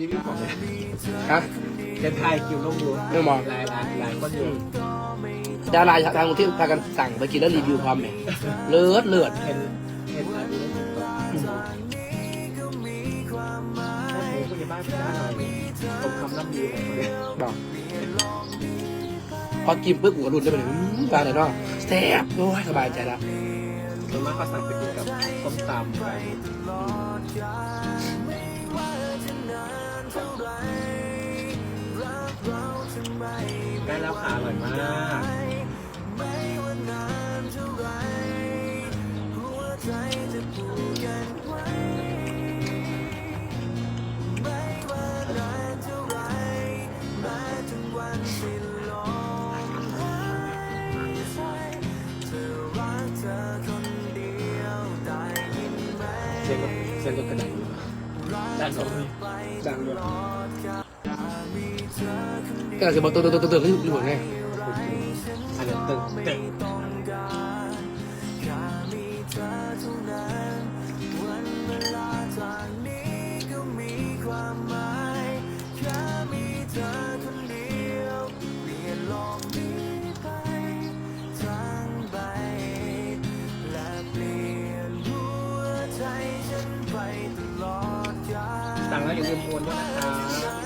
รีวิวของเนี่ยฮะเป็นไทยคิวลงดูไม่มองหลายหลายหลายคนอยู่ดาราทางกรุงเทพพากันสั่งไปกินแล้วรีวิวความแหมเลือดเลือดเห็นเห็นอะไรอยู่ในติ๊กต็อกโอ้โหคุณในบ้านพี่ด้หน่อยผมคำน้ำดีของคนเนี่ยบอกพอกินปุ๊บกูก็รุนได้ไปเลยอื้อตาไหนเนาะแซ่บโอ้ยสบายใจล้วส่วนมากเขาสั่งไปกินกับส้มตำไป ได้แล้วค่ะอร่อยมากเสียงรถเสียงรถกระดังด้านสองนี่ดังด้วย ก็อาจจะบอกตัวตัวตัวตัวที่อยู่ไงอันนี้ตึงตึงสั่งแล้วอย่าลืมโอนด้วยนะคะบ้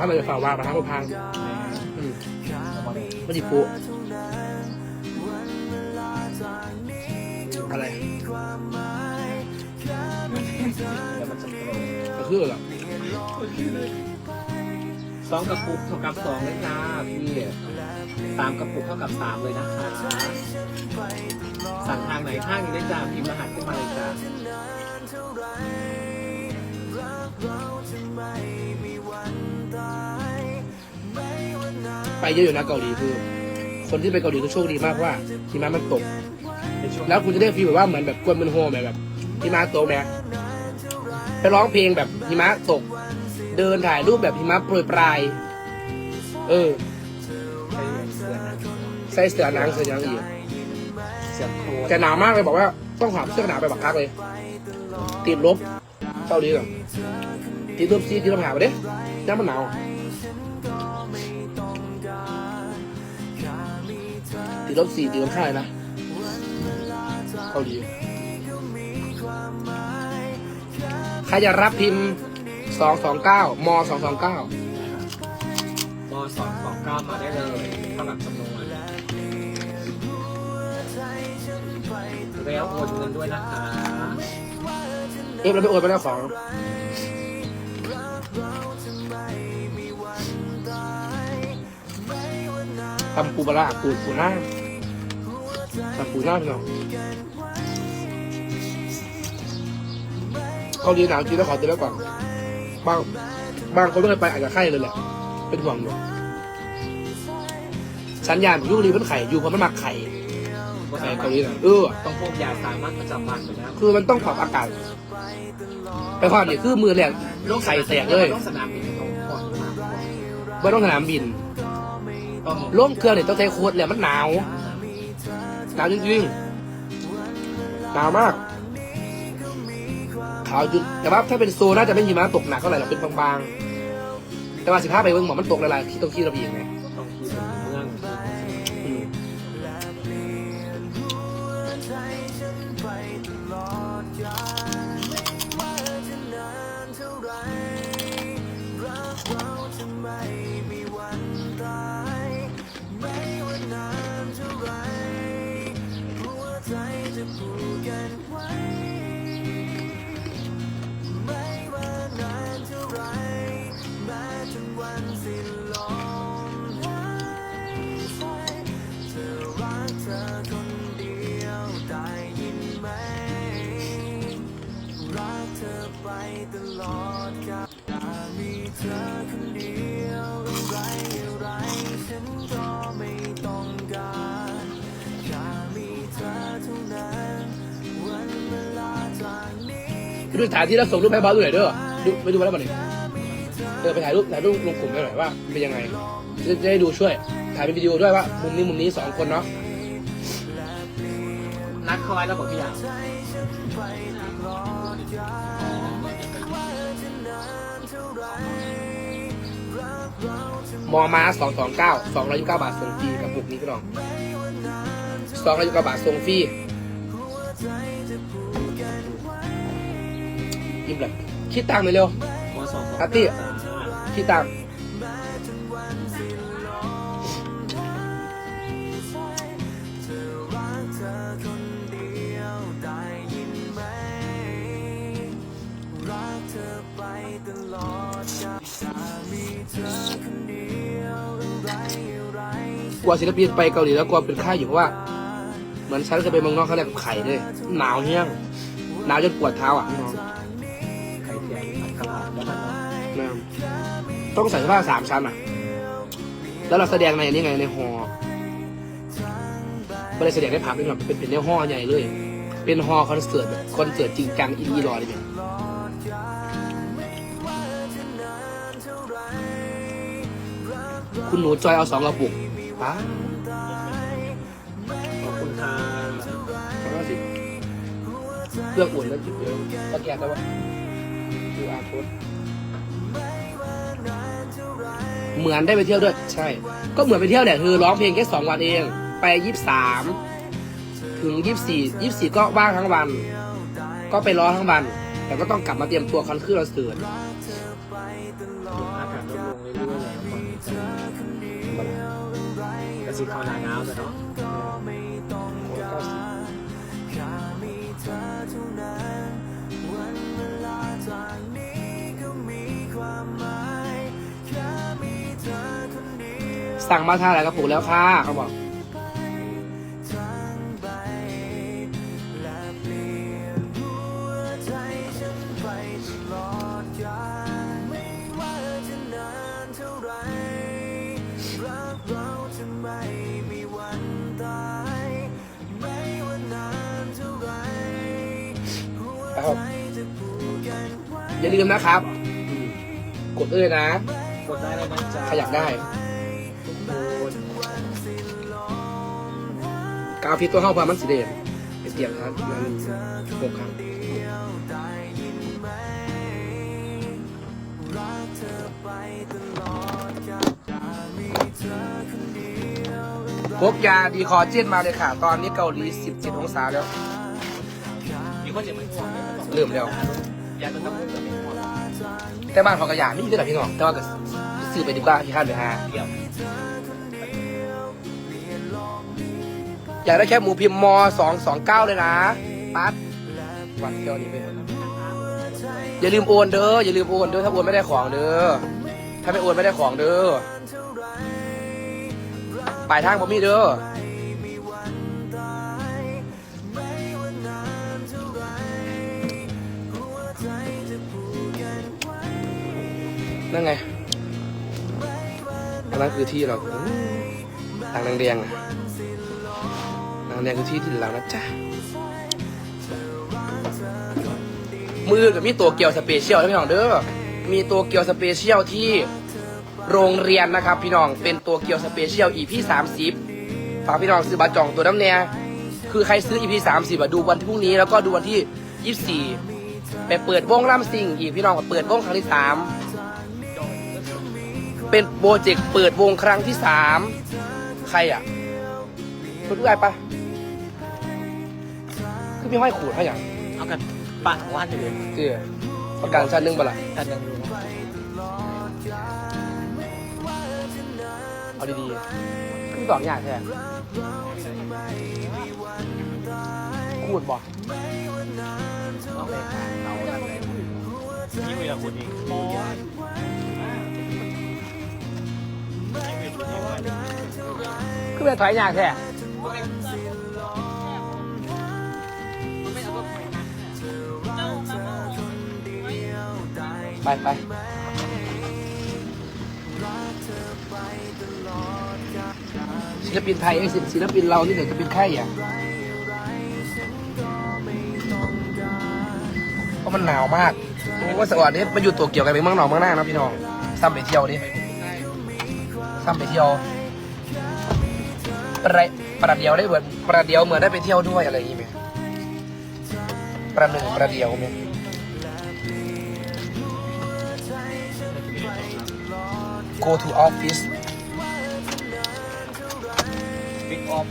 านเราจะฝ่าว่ามาทางพังอืมไม่ดิปูอะไรแล้วมันจะโปรก็คือเหรอสองกระปุกเท่ากับสองเลยจ้าพี่สามกระปุกเท่ากับสามเลยนะคะ สั่งทางไหนทางนี้ได้จ้าพิมพ์รหัสขึ้นมาเลยจ้า ไปเยอะอยู่นะเกาหลีคือ คนที่ไปเกาหลีคือโชคดีมากว่าหิมะมันตก แล้วคุณจะได้ฟีลแบบว่าเหมือนแบบกวนมันโฮมแบบหิมะตกแม่ไปร้องเพลงแบบหิมะตก เดินถ่ายรูปแบบหิมะโปรยปลาย เออใส่เสื้อหนังเสื้อหนังอีกเสียงโคตรแต่หนาวมากเลยบอกว่าต้องหาเสื้อหนาวไปบักคักเลย ติดลบเกาหลีเหรอติดลบซีติดลบหาไปเด้น้ำมันหนาว ลบสี่ติดลบห้าเลยนะเกาหลีใครจะรับพิมพ์สองสองเก้ามสองสองเก้ามสองสองเก้ามาได้เลยสำหรับจำนวนแล้วโอนเงินด้วยนะคะเอฟแล้วไปโอนไปแล้วของทำปูปลาร้าปูปูหน้า ทำปูหน้าพี่น้องเขาเรียนหนาวจริงแล้วขอเตือนแล้วก่อนบางบางคนไม่เคยไปอาจจะไข้เลยแหละ เป็นห่วงอยู่สัญญาณยูรีมันไข่อยู่เพราะมันมาไข่ไข่เกาหลีนะเออ ต้องพกยาสามัญประจำวันอยู่แล้วคือมันต้องปรับอากาศไปความเนี่ยคือมือแรกไข่แตกเลยต้องสนามบินต้องก่อนมาไม่ต้องสนามบิน ต้อง ล่มเครื่องเนี่ยต้องใช้โค้ดแหละมันหนาว หนาวจริงๆหนาวมาก ขาวจุดแต่ว่าถ้าเป็นโซนน่าจะไม่มีหิมะตกหนักเท่าไหร่หรอกเป็นบางๆ แต่ว่าสิบห้าไปเบิ่งหมอมันตกหลายๆที่ตรงที่เราเบียงไง ดูสถานที่แล้วส่งรูปให้บอสดูหน่อยเด้อดูไปดูมาแล้วป่ะเนี่ยเออไปถ่ายรูปถ่ายรูปลงกลุ่มไปหน่อยว่าเป็นยังไงจะจะได้ดูช่วย ถ่ายเป็นวิดีโอด้วยว่ามุมนี้มุมนี้สองคนเนาะนัดเขาไว้แล้วบอกพี่ยาวมอมาสองสองเก้าสองร้อยยี่สิบเก้าบาทส่งฟรีกับปุกนี้พี่น้องสองร้อยยี่สิบเก้าบาทส่งฟรี ยิ้มเลยคิดตังค์หน่อยเร็วอาตี้คิดตังค์กลัวศิลปินไปเกาหลีแล้วกลัวเป็นไข้อยู่เพราะว่าเหมือนฉันเคยไปเมืองนอกเขาแรกไข่เลยหนาวเฮี้ยงหนาวจนปวดเท้าอะพี่น้อง เทียมผัดกะเพราแล้วมันนะต้องใส่เสื้อผ้าสามชั้นอะ แล้วเราแสดงในอันนี้ไงในฮอลล์ก็เลยแสดงได้ภาพเป็นแบบเป็นเป็นในฮอลล์ใหญ่เลย เป็นฮอลล์คอนเสิร์ตแบบคอนเสิร์ตจริงจังอินดีรอเลยเนี่ยคุณหนูจอยเอาสองกระปุกป้าขอบคุณค่ะสองร้อยสิบเครื่องอุ่นแล้วจิบเดียวตะแกรงได้ปะ ดูอาร์โค้ดเหมือนได้ไปเที่ยวด้วย ใช่ ก็เหมือนไปเที่ยวแหละคือร้องเพลงแค่สองวันเอง ไปยี่สิบสามถึงยี่สิบสี่ยี่สิบสี่ก็ว่างทั้งวัน ก็ไปร้องทั้งวัน แต่ก็ต้องกลับมาเตรียมตัวคอนคืนเราเสือนอากาศลดลงเรื่อยๆแล้วก่อนกระสีข้าวหนาหนาวเลยเนาะ สั่งมาทานอะไรกระปุกแล้วค่ะเขาบอกครับอย่าลืมนะครับอืมกดเลยนะ กดได้เลยนะจ๊ะใครอยากได้ กาวฟิตตัวเข้าพามันสีแดงไปเตียมครับมันหกครั้งพกยาดีคอเจนมาเลยค่ะ ตอนนี้เกาหลี 17 องศาแล้ว มีคนเจ็บไห่วงเลยเริ่มแล้ว ยาตัวน้ำมันแต่บ้านของกระยานี่ด้วยหรอพี่น้อง แต่ว่าก็ซื้อไปดีกว่าที่ห้านไปหาเดี๋ยว อยากได้แค่หมูพิมพ์มสองสองเก้าเลยนะปั๊ดวันเที่ยวนี้ไปอย่าลืมโอนเด้ออย่าลืมโอนเด้อถ้าโอนไม่ได้ของเด้อถ้าไม่โอนไม่ได้ของเด้อปลายทางผมมีเด้อนั่นไงอันนั้นคือที่เราทางแดงๆ อะนางแดงคือที่ดินเรานะจ๊ะมือกับมีตัวเกียวสเปเชียลนะพี่น้องเด้อ มีตัวเกียวสเปเชียลที่โรงเรียนนะครับ พี่น้องเป็นตัวเกียวสเปเชียล EP สามสิบฝากพี่น้องซื้อบัตรจองตัวน้ำแน่คือใครซื้อ EP สามสิบอะดูวันที่พรุ่งนี้แล้วก็ดูวันที่ยี่สิบสี่ไปเปิดวงล่ำซิงอีกพี่น้องเปิดวงครั้งที่สามเป็นโปรเจกต์เปิดวงครั้งที่สามใครอะคุณผู้ชายปะ คือพี่ห้อยขูดให้อย่างเอากันปาดของว่านอยู่เลยเจ้ประกันชั้นหนึ่งปะล่ะกันยังอยู่เอาดีๆคือสองอย่างแท้ขูดบ่เอาไปขายเอาอะไรนี่มีแต่คุณเองคือเป็นถอยอย่างแท้ ไปไปศิลปินไทยไอ้ศิศิลปินเรานี่เดี๋ยวจะเป็นไข้อะเพราะมันหนาวมากโอ้ว่าสวัสดีมาอยู่ตัวเกี่ยวกันเป็นเมืองหนาวเมืองหน้านะพี่น้องซ้ำไปเที่ยวดิซ้ำไปเที่ยวประประเดียวได้เหมือนประเดียวเหมือนได้ไปเที่ยวด้วยอะไรอย่างงี้ไหมประหนึ่งประเดียวไหม go to office บิ๊กออฟ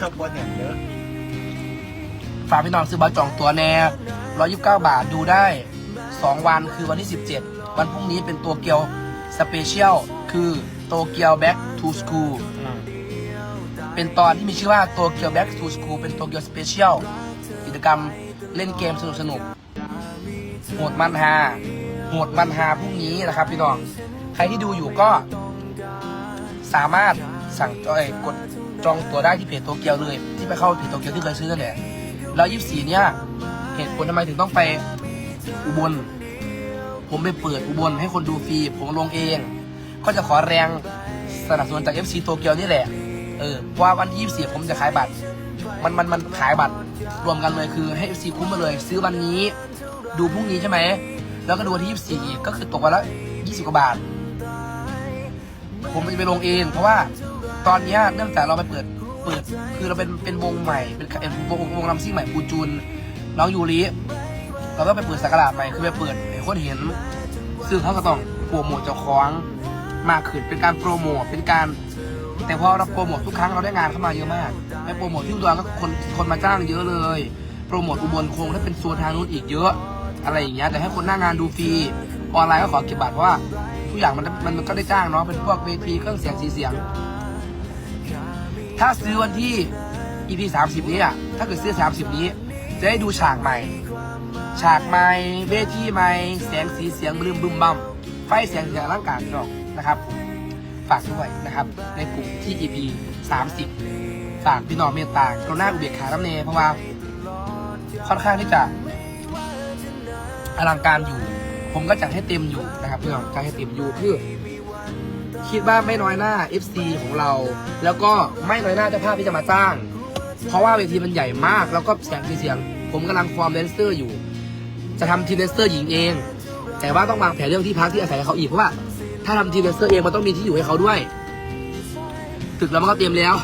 ขับบนอย่างเยอะฝากพี่น้องซื้อบัตรจองตัวแน่129 บาทดูได้ 2 วันคือวันที่ 17 วันพรุ่งนี้เป็นตัวเกียวสเปเชียลคือโตเกียว back to school เป็นตอนที่มีชื่อว่าโตเกียว back to school เป็นโตเกียวสเปเชียลกิจกรรมเล่นเกมสนุกสนุกโหดมันฮาโหดมันฮาพรุ่งนี้นะครับพี่น้องใครที่ดูอยู่ก็สามารถสั่งเอ้ยกดจองตัวได้ที่เพจโตเกียวเลย ที่ไปเข้าเพจโตเกียวที่เคยซื้อนั่นแหละแล้วยี่สี่เนี่ยเหตุผลทำไมถึงต้องไปอุบล ผมไปเปิดอุบลให้คนดูฟรีผมลงเอง ก็จะขอแรงสนับสนุนจาก FC โตเกียวนี่แหละ เออว่าวันที่ยี่สี่ผมจะขายบัตร มันมันมันขายบัตรรวมกันเลยคือให้ FC คุ้มมาเลย ซื้อวันนี้ ดูพรุ่งนี้ใช่ไหม แล้วก็ดูวันที่ยี่สี่อีกก็คือตกวันละยี่สิบกว่าบาท ผมจะไปลงเอง เพราะว่าตอนนี้เนื่องจากเราไปเปิดเปิด คือเราเป็นเป็นวงใหม่ เป็นเป็นวงวงลำซิ่งใหม่ปูจูน น้องยูริเราก็ไปเปิดสักราชใหม่ คือไปเปิดให้คนเห็น ซึ่งเขาก็ต้องโปรโมทเจ้าของมากขึ้นเป็นการโปรโมทเป็นการ แต่พอเราโปรโมททุกครั้งเราได้งานเข้ามาเยอะมากไปโปรโมทที่อุดรก็คนคนมาจ้างเยอะเลย โปรโมทอุบลคงถ้าเป็นโซนทางนู้นอีกเยอะ อะไรอย่างเงี้ยแต่ให้คนหน้างานดูฟรีออนไลน์ก็ขอเก็บบัตรเพราะว่าทุกอย่างมันมันก็ได้จ้างเนาะเป็นพวกเวทีเครื่องเสียงสีเสียง ถ้าซื้อวันที่ EP 30 นี้อะถ้าเกิดซื้อ 30 นี้ จะได้ดูฉากใหม่ ฉากใหม่เวทีใหม่แสงสีเสียงบลืมบึ้มบัมไฟเสียงเสียงร่างกายพี่น้องนะครับ ฝากด้วยนะครับ ในกลุ่มที่ EP 30ฝากพี่น้องเมตตากรุณาอุเบกขาน้ำเนเพราะว่าค่อนข้างที่จะอลังการอยู่ ผมก็จัดให้เต็มอยู่นะครับพี่น้องจัดให้เต็มอยู่คือคิดว่าไม่น้อยหน้า FC ของเรา แล้วก็ไม่น้อยหน้าเจ้าภาพที่จะมาจ้าง เพราะว่าเวทีมันใหญ่มาก แล้วก็แสงสีเสียง ผมกำลังฟอร์มแดนเซอร์อยู่ จะทำทีมแดนเซอร์หญิงเอง แต่ว่าต้องวางแผนเรื่องที่พักที่อาศัยเขาอีกเพราะว่า ถ้าทำทีมแดนเซอร์เองมันต้องมีที่อยู่ให้เขาด้วย ตึกเรามันก็เต็มแล้ว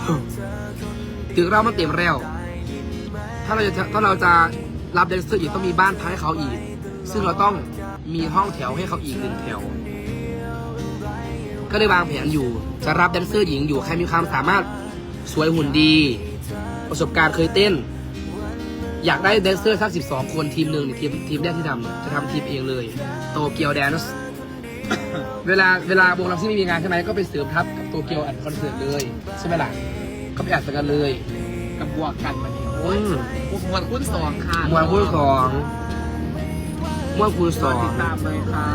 ตึกเรามันเต็มแล้ว ถ้าเราจะถ้าเราจะรับแดนเซอร์อีกต้องมีบ้านพักให้เขาอีก ซึ่งเราต้องมีห้องแถวให้เขาอีกหนึ่งแถว ก็เลยวางแผนอยู่ จะรับแดนเซอร์หญิงอยู่ใครมีความสามารถสวยหุ่นดี ประสบการณ์เคยเต้น อยากได้แดนเซอร์สักสิบสองคนทีมหนึ่งทีมทีมแรกที่ทำจะทำทีมเองเลย โตเกียวแดนส์ เวลาเวลาวงเราที่ไม่มีงานใช่ไหมก็ไปเสริมทัพกับโตเกียวอัดคอนเสิร์ตเลยใช่ไหมล่ะก็ไปอัดกันเลยกับบวกกันมันนี่อืมมวนคุ้นสองค่ะมวนคูณสองมวนคูณสองติดตามเลยค่ะ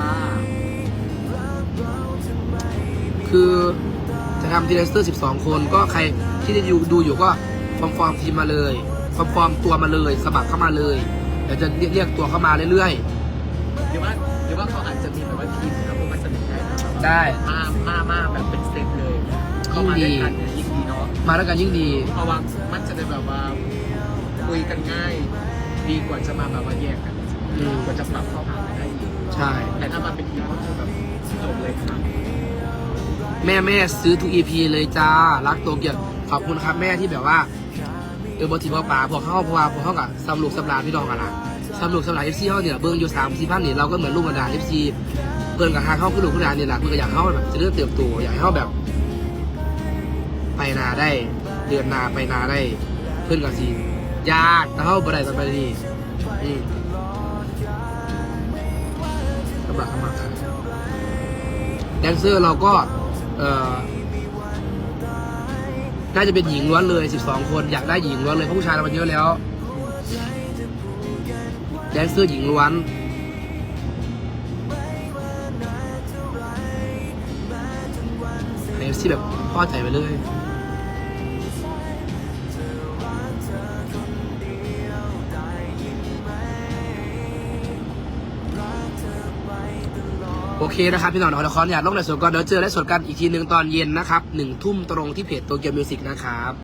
คือจะทำทีเดสเตอร์ 12 คนก็ใครที่ได้ดูดูอยู่ก็ฟอร์มฟอร์มทีมมาเลยฟอร์มฟอร์มตัวมาเลยสมัครเข้ามาเลยเดี๋ยวจะเรียกเรียกตัวเข้ามาเรื่อยหรือว่าหรือว่าเขาอาจจะมีแบบว่าทีม ได้นะๆได้ มามามาแบบเป็นเซตเลยเข้ามาด้วยกันเนี่ยยิ่งดีเนาะมาแล้วกันยิ่งดี เพราะว่ามันจะได้แบบว่าคุยกันง่าย ดีกว่าจะมาแบบว่าแยกกันอืม กว่าจะปรับเข้าหากันได้อีกใช่ แต่ถ้ามาเป็นทีมก็คือแบบจบเลยครับแม่แม่ซื้อทุก EP เลยจ้า รักโตเกียวขอบคุณครับแม่ที่แบบว่า เออบทีบป่าพวกเข้าพวกพวกเข้ากับสำลูกสำราญพี่น้องกันนะสำลูกสำราญเอฟซีเขาเนี่ยเบิ้งอยู่สามสี่พันนี่เราก็เหมือนลูกบรรดาเอฟซี เพิ่อนกับทาเข้าขึ้นลูกขึ้นหลานนี่แหละเพิ่อนก็อยากเข้าแบบจะเริ่มเติบโตอยากให้เข้าแบบ ไปนาได้ เดือนนาไปนาได้ เพื่อนกับซียากแต่เข้าบ่ได้ตอนไปดีอืมสำหรับสมัครแดนเซอร์เราก็ เอ่อน่าจะเป็นหญิงล้วนเลย 12 คนอยากได้หญิงล้วนเลยเพราะผู้ชายเรามันเยอะแล้วแดนเซอร์หญิงล้วน เอฟซีแบบพ่อใจไปเลยโอเคนะครับ พี่หน่องขอละครอยากลงในส่วนก่อนเดี๋ยวเจอและสดกันอีกทีหนึ่งตอนเย็นนะครับหนึ่งทุ่มตรงที่เพจโตเกียวมิวสิกนะครับ